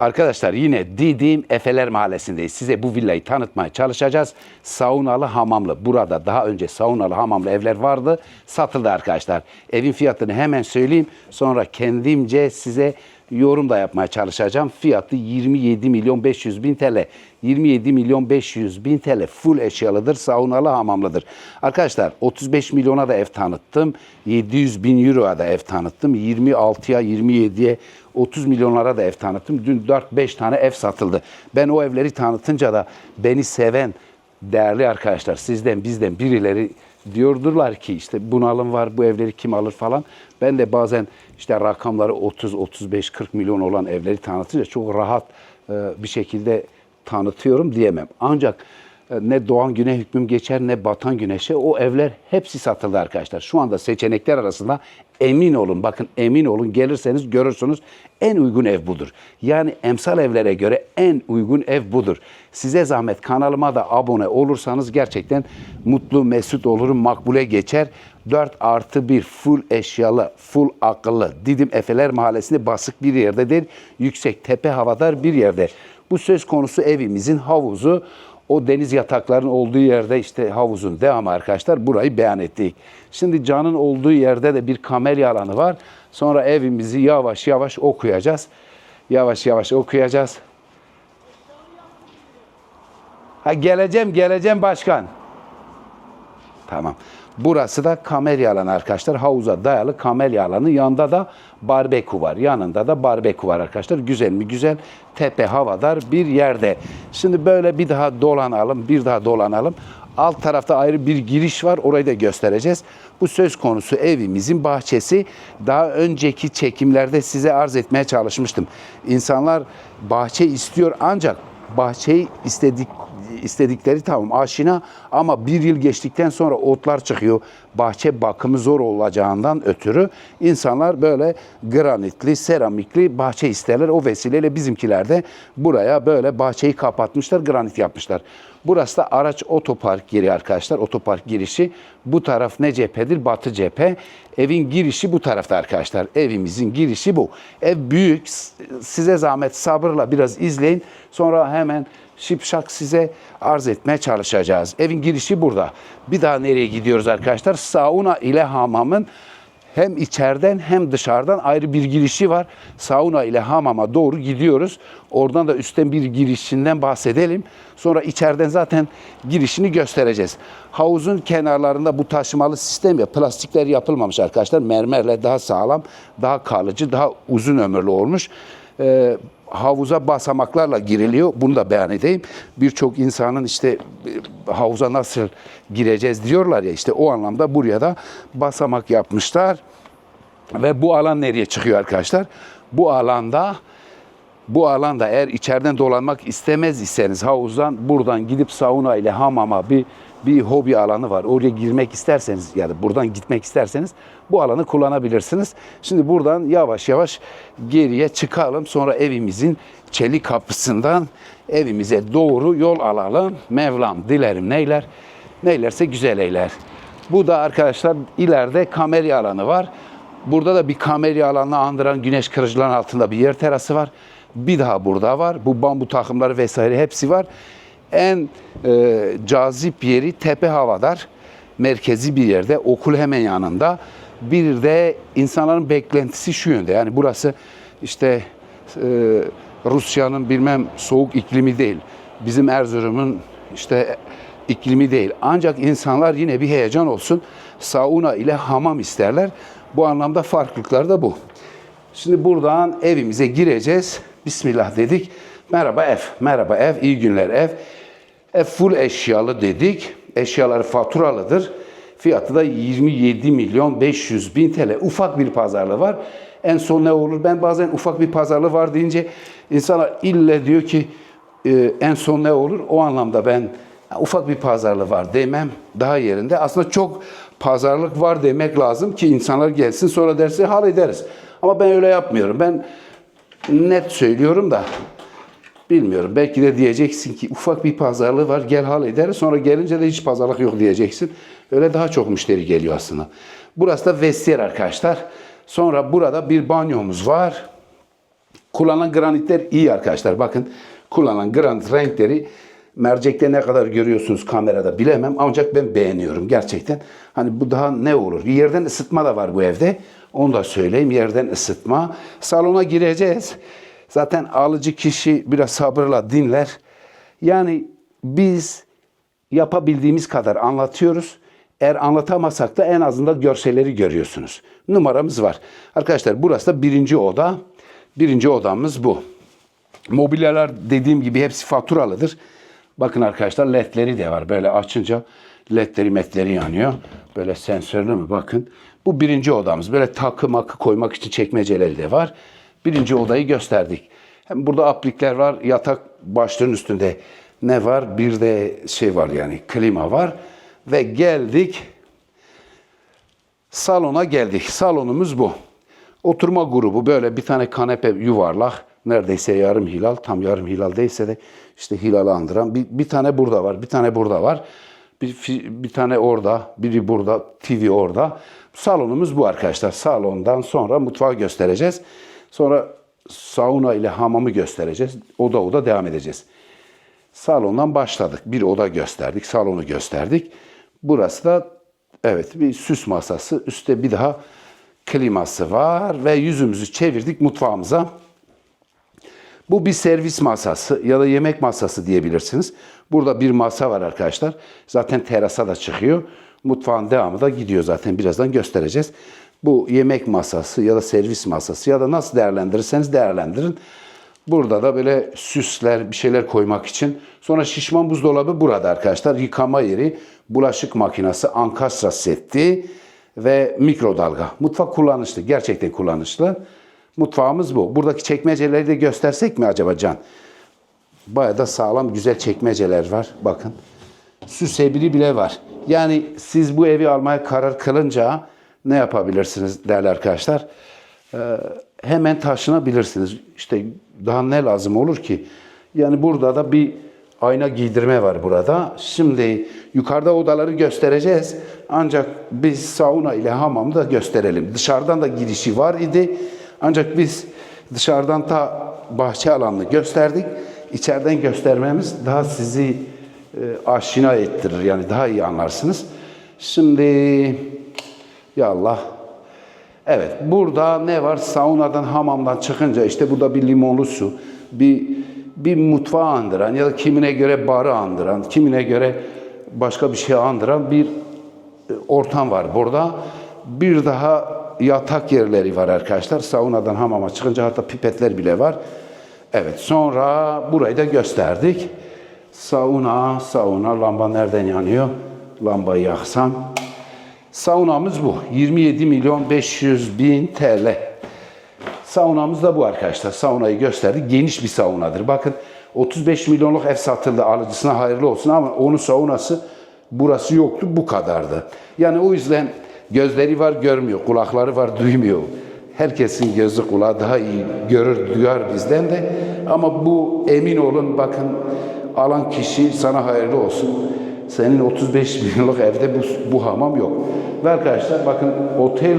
Arkadaşlar yine Didim Efeler Mahallesi'ndeyiz. Size bu villayı tanıtmaya çalışacağız. Saunalı hamamlı. Burada daha önce saunalı hamamlı evler vardı. Satıldı arkadaşlar. Evin fiyatını hemen söyleyeyim. Sonra kendimce size yorum da yapmaya çalışacağım. Fiyatı 27 milyon 500 bin TL. 27 milyon 500 bin TL full eşyalıdır, saunalı hamamlıdır. Arkadaşlar 35 milyona da ev tanıttım. 700 bin euroya da ev tanıttım. 26'ya 27'ye 30 milyonlara da ev tanıttım. Dün 4-5 tane ev satıldı. Ben o evleri tanıtınca da beni seven değerli arkadaşlar sizden bizden birileri diyordurlar ki işte bunalım var bu evleri kim alır falan. Ben de bazen işte rakamları 30, 35, 40 milyon olan evleri tanıtınca çok rahat e, bir şekilde tanıtıyorum diyemem. Ancak e, ne doğan güne hükmüm geçer ne batan güneşe o evler hepsi satıldı arkadaşlar. Şu anda seçenekler arasında emin olun bakın emin olun gelirseniz görürsünüz en uygun ev budur. Yani emsal evlere göre en uygun ev budur. Size zahmet kanalıma da abone olursanız gerçekten mutlu mesut olurum makbule geçer. 4 artı 1 full eşyalı, full akıllı Didim Efeler Mahallesi'nde basık bir yerde değil, yüksek tepe havadar bir yerde. Bu söz konusu evimizin havuzu o deniz yataklarının olduğu yerde işte havuzun devamı arkadaşlar burayı beyan ettik. Şimdi canın olduğu yerde de bir kamelya alanı var. Sonra evimizi yavaş yavaş okuyacağız. Yavaş yavaş okuyacağız. Ha geleceğim geleceğim başkan. Tamam. Burası da kamelya alanı arkadaşlar. Havuza dayalı kamelya alanı. Yanında da barbeku var. Yanında da barbeku var arkadaşlar. Güzel mi? Güzel. Tepe havadar bir yerde. Şimdi böyle bir daha dolanalım. Bir daha dolanalım. Alt tarafta ayrı bir giriş var. Orayı da göstereceğiz. Bu söz konusu evimizin bahçesi. Daha önceki çekimlerde size arz etmeye çalışmıştım. İnsanlar bahçe istiyor ancak bahçeyi istedik istedikleri tamam aşina ama bir yıl geçtikten sonra otlar çıkıyor. Bahçe bakımı zor olacağından ötürü insanlar böyle granitli, seramikli bahçe isterler. O vesileyle bizimkiler de buraya böyle bahçeyi kapatmışlar, granit yapmışlar. Burası da araç otopark yeri arkadaşlar. Otopark girişi. Bu taraf ne cephedir? Batı cephe. Evin girişi bu tarafta arkadaşlar. Evimizin girişi bu. Ev büyük. Size zahmet sabırla biraz izleyin. Sonra hemen şipşak size arz etmeye çalışacağız. Evin girişi burada. Bir daha nereye gidiyoruz arkadaşlar? Sauna ile hamamın hem içeriden hem dışarıdan ayrı bir girişi var. Sauna ile hamama doğru gidiyoruz. Oradan da üstten bir girişinden bahsedelim. Sonra içeriden zaten girişini göstereceğiz. Havuzun kenarlarında bu taşımalı sistem ya plastikler yapılmamış arkadaşlar. Mermerle daha sağlam, daha kalıcı, daha uzun ömürlü olmuş. Ee, havuza basamaklarla giriliyor. Bunu da beyan edeyim. Birçok insanın işte e, havuza nasıl gireceğiz diyorlar ya işte o anlamda buraya da basamak yapmışlar. Ve bu alan nereye çıkıyor arkadaşlar? Bu alanda bu alanda eğer içeriden dolanmak istemez iseniz havuzdan buradan gidip sauna ile hamama bir bir hobi alanı var. Oraya girmek isterseniz ya da buradan gitmek isterseniz bu alanı kullanabilirsiniz. Şimdi buradan yavaş yavaş geriye çıkalım. Sonra evimizin çelik kapısından evimize doğru yol alalım. Mevlam dilerim neyler? Neylerse güzel eyler. Bu da arkadaşlar ileride kamelya alanı var. Burada da bir kamelya alanını andıran güneş kırıcıların altında bir yer terası var. Bir daha burada var. Bu bambu takımları vesaire hepsi var. En e, cazip yeri tepe havadar. Merkezi bir yerde. Okul hemen yanında. Bir de insanların beklentisi şu yönde. Yani burası işte e, Rusya'nın bilmem soğuk iklimi değil. Bizim Erzurum'un işte iklimi değil. Ancak insanlar yine bir heyecan olsun. Sauna ile hamam isterler. Bu anlamda farklılıklar da bu. Şimdi buradan evimize gireceğiz. Bismillah dedik. Merhaba ev, merhaba ev, iyi günler ev. Ev full eşyalı dedik. Eşyaları faturalıdır. Fiyatı da 27 milyon 500 bin TL. Ufak bir pazarlığı var. En son ne olur? Ben bazen ufak bir pazarlığı var deyince insanlar ille diyor ki e, en son ne olur? O anlamda ben ufak bir pazarlığı var demem daha yerinde. Aslında çok pazarlık var demek lazım ki insanlar gelsin sonra derse hallederiz. Ama ben öyle yapmıyorum. Ben net söylüyorum da bilmiyorum. Belki de diyeceksin ki ufak bir pazarlığı var gel hallederiz. Sonra gelince de hiç pazarlık yok diyeceksin. Öyle daha çok müşteri geliyor aslında. Burası da vestiyer arkadaşlar. Sonra burada bir banyomuz var Kullanılan granitler iyi arkadaşlar. Bakın kullanılan granit renkleri mercekte ne kadar görüyorsunuz kamerada bilemem. Ancak ben beğeniyorum gerçekten. Hani bu daha ne olur? Yerden ısıtma da var bu evde. Onu da söyleyeyim. Yerden ısıtma. Salona gireceğiz. Zaten alıcı kişi biraz sabırla dinler. Yani biz yapabildiğimiz kadar anlatıyoruz. Eğer anlatamasak da en azından görselleri görüyorsunuz. Numaramız var. Arkadaşlar burası da birinci oda. Birinci odamız bu. Mobilyalar dediğim gibi hepsi faturalıdır. Bakın arkadaşlar ledleri de var. Böyle açınca ledleri metleri yanıyor. Böyle sensörlü mü? Bakın. Bu birinci odamız. Böyle takı makı koymak için çekmeceleri de var. Birinci odayı gösterdik. Hem burada aplikler var. Yatak başlığın üstünde ne var? Bir de şey var yani klima var. Ve geldik salona geldik. Salonumuz bu. Oturma grubu böyle bir tane kanepe yuvarlak. Neredeyse yarım hilal. Tam yarım hilal değilse de işte hilalı andıran. Bir, bir tane burada var. Bir tane burada var. Bir, bir tane orada. Biri burada. TV orada. Salonumuz bu arkadaşlar. Salondan sonra mutfağı göstereceğiz. Sonra sauna ile hamamı göstereceğiz. Oda oda devam edeceğiz. Salondan başladık. Bir oda gösterdik, salonu gösterdik. Burası da evet bir süs masası. Üstte bir daha kliması var ve yüzümüzü çevirdik mutfağımıza. Bu bir servis masası ya da yemek masası diyebilirsiniz. Burada bir masa var arkadaşlar. Zaten terasa da çıkıyor. Mutfağın devamı da gidiyor zaten birazdan göstereceğiz. Bu yemek masası ya da servis masası ya da nasıl değerlendirirseniz değerlendirin. Burada da böyle süsler, bir şeyler koymak için. Sonra şişman buzdolabı burada arkadaşlar. Yıkama yeri, bulaşık makinesi, ankastra seti ve mikrodalga. Mutfak kullanışlı, gerçekten kullanışlı. Mutfağımız bu. Buradaki çekmeceleri de göstersek mi acaba Can? Bayağı da sağlam güzel çekmeceler var. Bakın. Süsebili bile var. Yani siz bu evi almaya karar kılınca ne yapabilirsiniz değerli arkadaşlar? Ee, hemen taşınabilirsiniz. İşte daha ne lazım olur ki? Yani burada da bir ayna giydirme var burada. Şimdi yukarıda odaları göstereceğiz. Ancak biz sauna ile hamamı da gösterelim. Dışarıdan da girişi var idi. Ancak biz dışarıdan ta bahçe alanını gösterdik. İçeriden göstermemiz daha sizi e, aşina ettirir. Yani daha iyi anlarsınız. Şimdi ya Allah Evet, burada ne var? Saunadan, hamamdan çıkınca işte burada bir limonlu su, bir bir mutfağı andıran ya da kimine göre barı andıran, kimine göre başka bir şey andıran bir e, ortam var burada. Bir daha yatak yerleri var arkadaşlar. Saunadan hamama çıkınca hatta pipetler bile var. Evet, sonra burayı da gösterdik. Sauna, sauna, lamba nereden yanıyor? Lambayı yaksam. Saunamız bu. 27 milyon 500 bin TL. Saunamız da bu arkadaşlar. Saunayı gösterdik. Geniş bir saunadır. Bakın 35 milyonluk ev satıldı. Alıcısına hayırlı olsun ama onun saunası burası yoktu. Bu kadardı. Yani o yüzden gözleri var görmüyor. Kulakları var duymuyor. Herkesin gözü kulağı daha iyi görür, duyar bizden de. Ama bu emin olun bakın alan kişi sana hayırlı olsun. Senin 35 milyonluk evde bu, bu hamam yok. Ve arkadaşlar bakın otel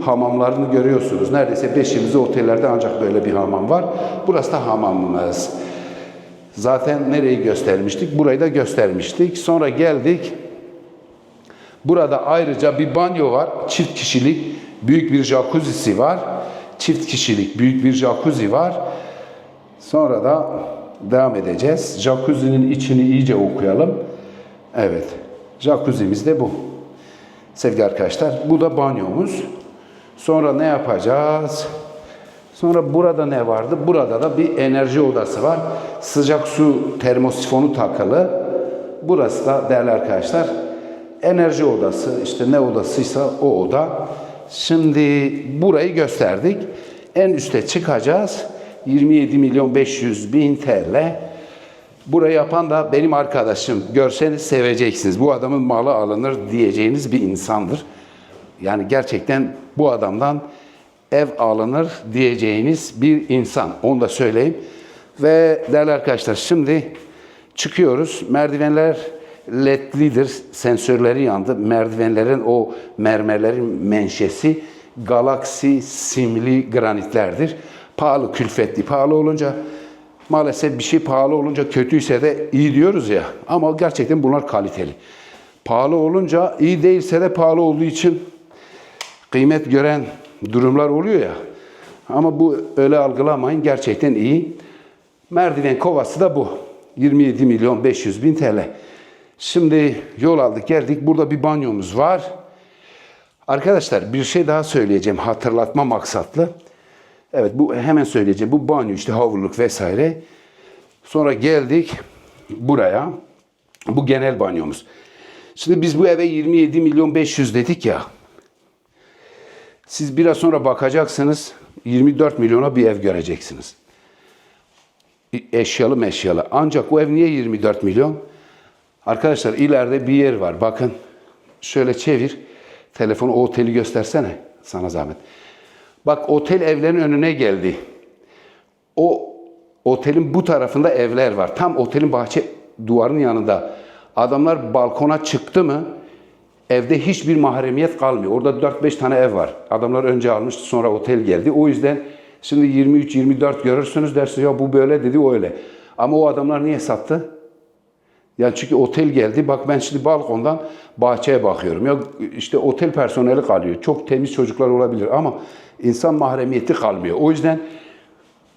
hamamlarını görüyorsunuz. Neredeyse beşimizi otellerde ancak böyle bir hamam var. Burası da hamamımız. Zaten nereyi göstermiştik? Burayı da göstermiştik. Sonra geldik. Burada ayrıca bir banyo var. Çift kişilik büyük bir jacuzzi var. Çift kişilik büyük bir jacuzzi var. Sonra da devam edeceğiz. Jacuzzi'nin içini iyice okuyalım. Evet. Jacuzzi'miz de bu. Sevgili arkadaşlar, bu da banyomuz. Sonra ne yapacağız? Sonra burada ne vardı? Burada da bir enerji odası var. Sıcak su termosifonu takılı. Burası da değerli arkadaşlar enerji odası. işte ne odasıysa o oda. Şimdi burayı gösterdik. En üste çıkacağız. 27 milyon 500 bin TL. Burayı yapan da benim arkadaşım. Görseniz seveceksiniz. Bu adamın malı alınır diyeceğiniz bir insandır. Yani gerçekten bu adamdan ev alınır diyeceğiniz bir insan. Onu da söyleyeyim. Ve değerli arkadaşlar şimdi çıkıyoruz. Merdivenler ledlidir. Sensörleri yandı. Merdivenlerin o mermerlerin menşesi galaksi simli granitlerdir. pahalı, külfetli, pahalı olunca maalesef bir şey pahalı olunca kötüyse de iyi diyoruz ya. Ama gerçekten bunlar kaliteli. Pahalı olunca iyi değilse de pahalı olduğu için kıymet gören durumlar oluyor ya. Ama bu öyle algılamayın. Gerçekten iyi. Merdiven kovası da bu. 27 milyon 500 bin TL. Şimdi yol aldık geldik. Burada bir banyomuz var. Arkadaşlar bir şey daha söyleyeceğim hatırlatma maksatlı. Evet bu hemen söyleyeceğim. Bu banyo işte havluluk vesaire. Sonra geldik buraya. Bu genel banyomuz. Şimdi biz bu eve 27 milyon 500 dedik ya. Siz biraz sonra bakacaksınız 24 milyona bir ev göreceksiniz. Eşyalı meşyalı. Ancak bu ev niye 24 milyon? Arkadaşlar ileride bir yer var. Bakın şöyle çevir. Telefonu o oteli göstersene. Sana zahmet. Bak otel evlerin önüne geldi. O otelin bu tarafında evler var. Tam otelin bahçe duvarının yanında. Adamlar balkona çıktı mı evde hiçbir mahremiyet kalmıyor. Orada 4-5 tane ev var. Adamlar önce almıştı sonra otel geldi. O yüzden şimdi 23-24 görürsünüz dersiniz ya bu böyle dedi o öyle. Ama o adamlar niye sattı? Yani çünkü otel geldi. Bak ben şimdi balkondan bahçeye bakıyorum. Ya işte otel personeli kalıyor. Çok temiz çocuklar olabilir ama insan mahremiyeti kalmıyor. O yüzden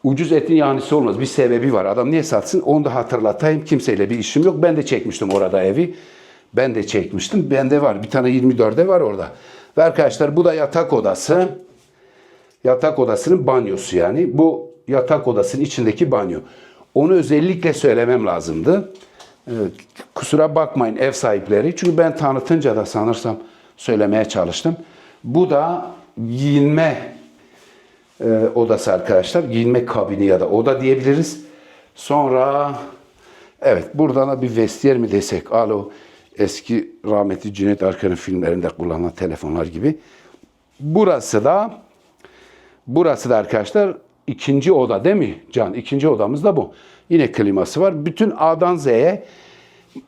ucuz etin yanisi olmaz. Bir sebebi var. Adam niye satsın? Onu da hatırlatayım. Kimseyle bir işim yok. Ben de çekmiştim orada evi. Ben de çekmiştim. Bende var. Bir tane 24'de var orada. Ve arkadaşlar bu da yatak odası. Yatak odasının banyosu yani. Bu yatak odasının içindeki banyo. Onu özellikle söylemem lazımdı. Evet, kusura bakmayın ev sahipleri. Çünkü ben tanıtınca da sanırsam söylemeye çalıştım. Bu da giyinme e, odası arkadaşlar. Giyinme kabini ya da oda diyebiliriz. Sonra evet buradan da bir vestiyer mi desek? Alo eski rahmetli Cüneyt Arkın'ın filmlerinde kullanılan telefonlar gibi. Burası da burası da arkadaşlar ikinci oda değil mi Can? İkinci odamız da bu. Yine kliması var. Bütün A'dan Z'ye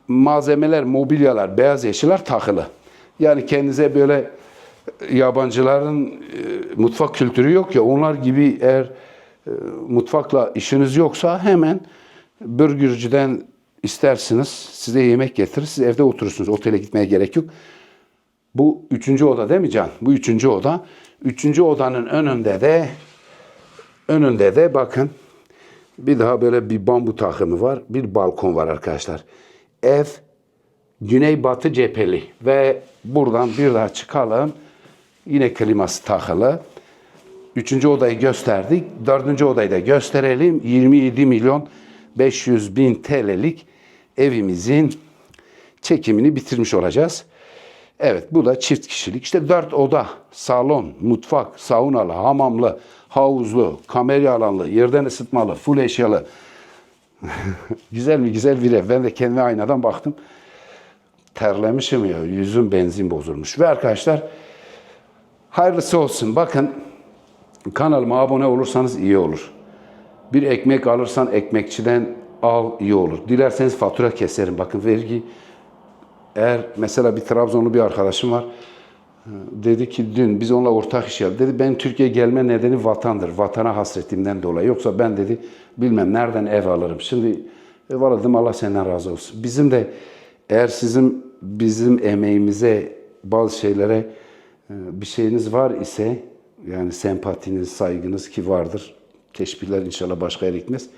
malzemeler, mobilyalar, beyaz eşyalar takılı. Yani kendinize böyle yabancıların e, mutfak kültürü yok ya onlar gibi eğer e, mutfakla işiniz yoksa hemen burgürcüden istersiniz size yemek getirir siz evde oturursunuz otele gitmeye gerek yok. Bu üçüncü oda değil mi Can? Bu üçüncü oda. Üçüncü odanın önünde de önünde de bakın bir daha böyle bir bambu takımı var. Bir balkon var arkadaşlar. Ev güneybatı cepheli ve buradan bir daha çıkalım. Yine kliması takılı. Üçüncü odayı gösterdik. Dördüncü odayı da gösterelim. 27 milyon 500 bin TL'lik evimizin çekimini bitirmiş olacağız. Evet bu da çift kişilik. İşte dört oda, salon, mutfak, saunalı, hamamlı, havuzlu, kamera alanlı, yerden ısıtmalı, full eşyalı. güzel mi güzel bir ev. Ben de kendime aynadan baktım. Terlemişim ya. Yüzüm benzin bozulmuş. Ve arkadaşlar hayırlısı olsun. Bakın kanalıma abone olursanız iyi olur. Bir ekmek alırsan ekmekçiden al iyi olur. Dilerseniz fatura keserim. Bakın vergi eğer mesela bir Trabzonlu bir arkadaşım var. Dedi ki dün biz onunla ortak iş yaptık. Dedi ben Türkiye'ye gelme nedeni vatandır. Vatana hasretimden dolayı. Yoksa ben dedi bilmem nereden ev alırım. Şimdi ev alırdım Allah senden razı olsun. Bizim de eğer sizin bizim emeğimize bazı şeylere bir şeyiniz var ise yani sempatiniz, saygınız ki vardır. Teşbihler inşallah başka yere gitmez.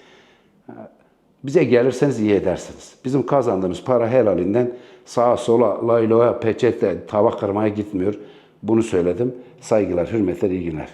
Bize gelirseniz iyi edersiniz. Bizim kazandığımız para helalinden sağa sola, layloya, peçete, tava kırmaya gitmiyor. Bunu söyledim. Saygılar, hürmetler, iyi günler.